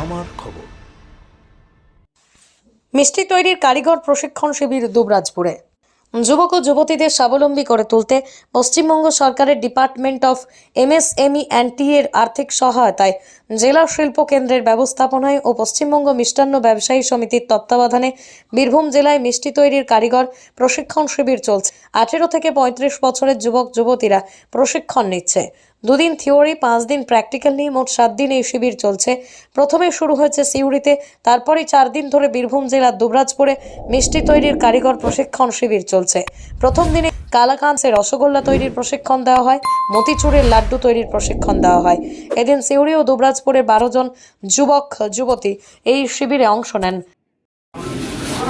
আমার খবর। মিষ্টি তৈরির কারিগর প্রশিক্ষণ শিবির দুবরাজপুরে। যুবক ও যুবতীদের স্বাবলম্বী করে তুলতে পশ্চিমবঙ্গ সরকারের department of MSME and T এর আর্থিক সহায়তায় জেলা শিল্প কেন্দ্রের ব্যবস্থাপনায় ও পশ্চিমবঙ্গ মিষ্টান্ন ব্যবসায়ী সমিতির তত্ত্বাবধানে বীরভূম জেলায় মিষ্টি তৈরির কারিগর প্রশিক্ষণ শিবির চলছে। আঠেরো থেকে পঁয়ত্রিশ বছরের যুবক যুবতীরা প্রশিক্ষণ নিচ্ছে। দুদিন থিওরি, পাঁচ দিন প্র্যাকটিক্যাল নিয়ে মোট সাত দিন এই শিবির চলছে। প্রথমে শুরু হয়েছে সিউড়িতে তারপরে চার দিন ধরে বীরভূম জেলার দুবরাজপুরে মিষ্টি তৈরির কারিগর প্রশিক্ষণ শিবির চলছে। প্রথম দিনে কালাকাঁচে রসগোল্লা তৈরির প্রশিক্ষণ দেওয়া হয়, মতিচুরের লাড্ডু তৈরির প্রশিক্ষণ দেওয়া হয়। এদিন সিউড়ি ও দুবরাজপুরের বারো জন যুবক, যুবতী এই শিবিরে অংশ নেন।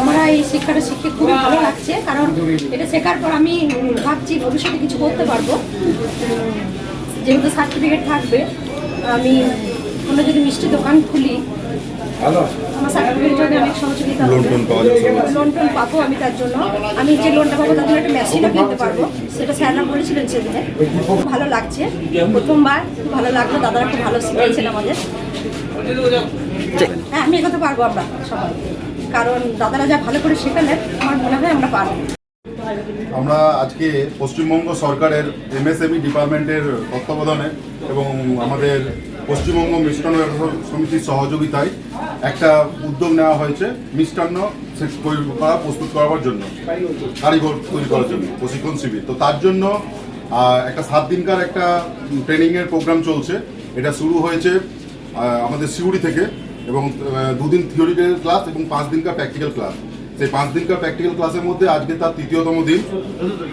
আমরা এই শিক্ষাটা শিখে খুবই ভালো লাগছে, কারণ এটা শেখার পর আমি ভাবছি ভবিষ্যতে কিছু করতে পারব। যেহেতু সার্টিফিকেট থাকবে আমি কোনো যদি মিষ্টি দোকান খুলি আমার সার্টিফিকেট জন্য অনেক সহযোগিতা লোন টোন পাবো আমি তার জন্য। আমি যে লোনটা পাবো তার জন্য একটা মেশিনও কিনতে পারব। সেটা স্যাররা বলেছিলেন সেদিনে। খুব ভালো লাগছে। প্রথমবার ভালো লাগল দাদারা খুব ভালো শিখিয়েছেন আমাদের। হ্যাঁ আমি এগোতে পারব আমরা সবাই। কারণ দাদারা যা ভালো করে শেখালেন আমার মনে হয় আমরা পারব। আমরা আজকে পশ্চিমবঙ্গ সরকারের এমএসএমই ডিপার্টমেন্টের তত্ত্বাবধানে এবং আমাদের পশ্চিমবঙ্গ মিষ্টান্ন ব্যবসা সমিতির সহযোগিতায় একটা উদ্যোগ নেওয়া হয়েছে মিষ্টান্ন করা, প্রস্তুত করার জন্য, কারিগর তৈরি করার জন্য, প্রশিক্ষণ শিবির। তো তার জন্য একটা সাত দিনকার একটা ট্রেনিংয়ের প্রোগ্রাম চলছে। এটা শুরু হয়েছে আমাদের সিউড়ি থেকে এবং দুদিন থিওরিক্যাল ক্লাস এবং পাঁচ দিনকার প্র্যাকটিক্যাল ক্লাস। সেই পাঁচ দিনকার প্র্যাকটিক্যাল ক্লাসের মধ্যে আজকে তার তৃতীয়তম দিন,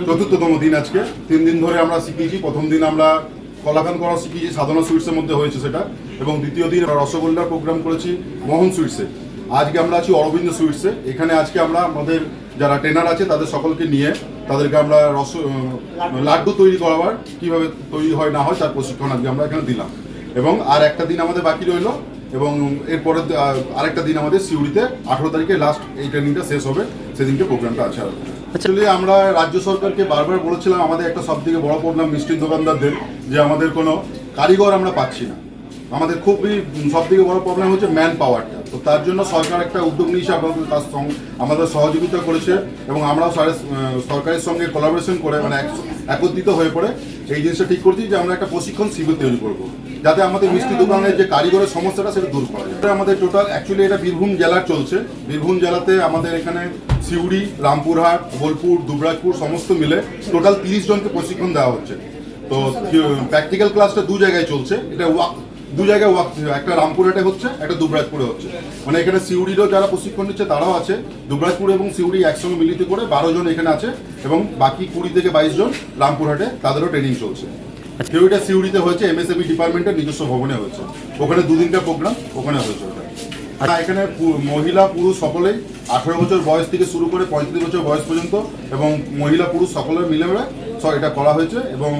চতুর্থতম দিন আজকে। তিন দিন ধরে আমরা শিখিয়েছি প্রথম দিন আমরা কলাকান করা শিখিয়েছি সাধনা সুইটসের মধ্যে হয়েছে সেটা। এবং দ্বিতীয় দিন রসগোল্লার প্রোগ্রাম করেছি, মোহন সুইটসে আজকে আমরা আছি অরবিন্দ সুইটসে এখানে আজকে আমরা আমাদের যারা ট্রেনার আছে, তাদের সকলকে নিয়ে তাদেরকে আমরা রস লাড্ডু তৈরি করাবার, কীভাবে তৈরি হয় না হয় তার প্রশিক্ষণ আজকে আমরা এখানে দিলাম। এবং আর একটা দিন আমাদের বাকি রইল এবং এরপরে আরেকটা দিন আমাদের সিউড়িতে আঠেরো তারিখে লাস্ট এই ট্রেনিংটা শেষ হবে সেদিনকে প্রোগ্রামটা আছে আর। অ্যাকচুয়ালি আমরা রাজ্য সরকারকে বারবার বলেছিলাম আমাদের একটা সব থেকে বড় প্রবলেম মিষ্টির দোকানদারদের যে আমাদের কোনো কারিগর আমরা পাচ্ছি না। আমাদের খুবই সব থেকে বড় প্রবলেম হচ্ছে ম্যান পাওয়ারটা তো তার জন্য সরকার একটা উদ্যোগ নিয়েছে আমাদের তার সঙ্গে আমাদের সহযোগিতা করেছে এবং আমরাও সরকারের সঙ্গে কোলাবোরেশন করে মানে এক- একত্রিত হয়ে পড়ে এই জিনিসটা ঠিক করছি যে আমরা একটা প্রশিক্ষণ শিবির তৈরি করব। যাতে আমাদের মিষ্টি দোকানের যে কারিগরের সমস্যাটা সেটা দূর করা যায়। আমাদের টোটাল অ্যাকচুয়ালি এটা বীরভূম জেলার চলছে। বীরভূম জেলাতে আমাদের এখানে সিউড়ি, রামপুরহাট, বোলপুর, দুবরাজপুর সমস্ত মিলে টোটাল তিরিশ জনকে প্রশিক্ষণ দেওয়া হচ্ছে। তো প্র্যাকটিক্যাল ক্লাসটা দু জায়গায় চলছে। এটা দু জায়গায় ওয়াক একটা রামপুরহাটে হচ্ছে একটা দুবরাজপুরে হচ্ছে। মানে এখানে সিউড়িরও যারা প্রশিক্ষণ নিচ্ছে তারাও আছে। দুবরাজপুর এবং সিউড়ি একসঙ্গে মিলিত করে বারো জন এখানে আছে এবং বাকি কুড়ি থেকে বাইশ জন রামপুরহাটে তাদেরও ট্রেনিং চলছে। সিউড়িটা সিউড়িতে হয়েছে এমএসএবি ডিপার্টমেন্টের নিজস্ব ভবনে হয়েছে। ওখানে দুদিনটা প্রোগ্রাম ওখানে হয়েছে ওটা। এখানে মহিলা পুরুষ সকলেই আঠেরো বছর বয়স থেকে শুরু করে পঁয়ত্রিশ বছর বয়স পর্যন্ত এবং মহিলা পুরুষ সকলের মিলে মিলে সব এটা করা হয়েছে এবং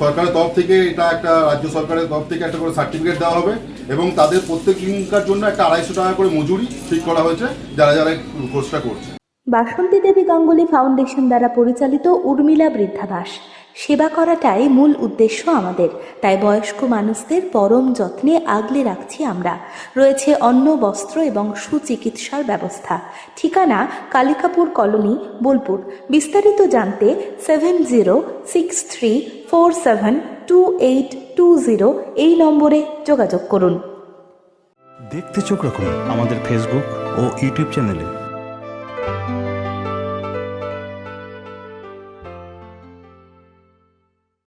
সরকারের তরফ থেকে এটা একটা রাজ্য সরকারের তরফ থেকে একটা করে সার্টিফিকেট দেওয়া হবে এবং তাদের প্রত্যেক দিনকার জন্য একটা আড়াইশো টাকা করে মজুরি ঠিক করা হয়েছে, যারা যারা কোর্সটা করছে। বাসন্তী দেবী গাঙ্গুলি ফাউন্ডেশন দ্বারা পরিচালিত উর্মিলা বৃদ্ধাবাস সেবা করাটাই মূল উদ্দেশ্য আমাদের। তাই বয়স্ক মানুষদের পরম যত্নে আগলে রাখছি আমরা। রয়েছে অন্ন, বস্ত্র এবং সুচিকিৎসার ব্যবস্থা। ঠিকানা কালিকাপুর কলোনি, বোলপুর। বিস্তারিত জানতে seven zero six three four seven two eight two zero এই নম্বরে যোগাযোগ করুন। দেখতে চোখ রাখুন আমাদের ফেসবুক ও ইউটিউব চ্যানেলে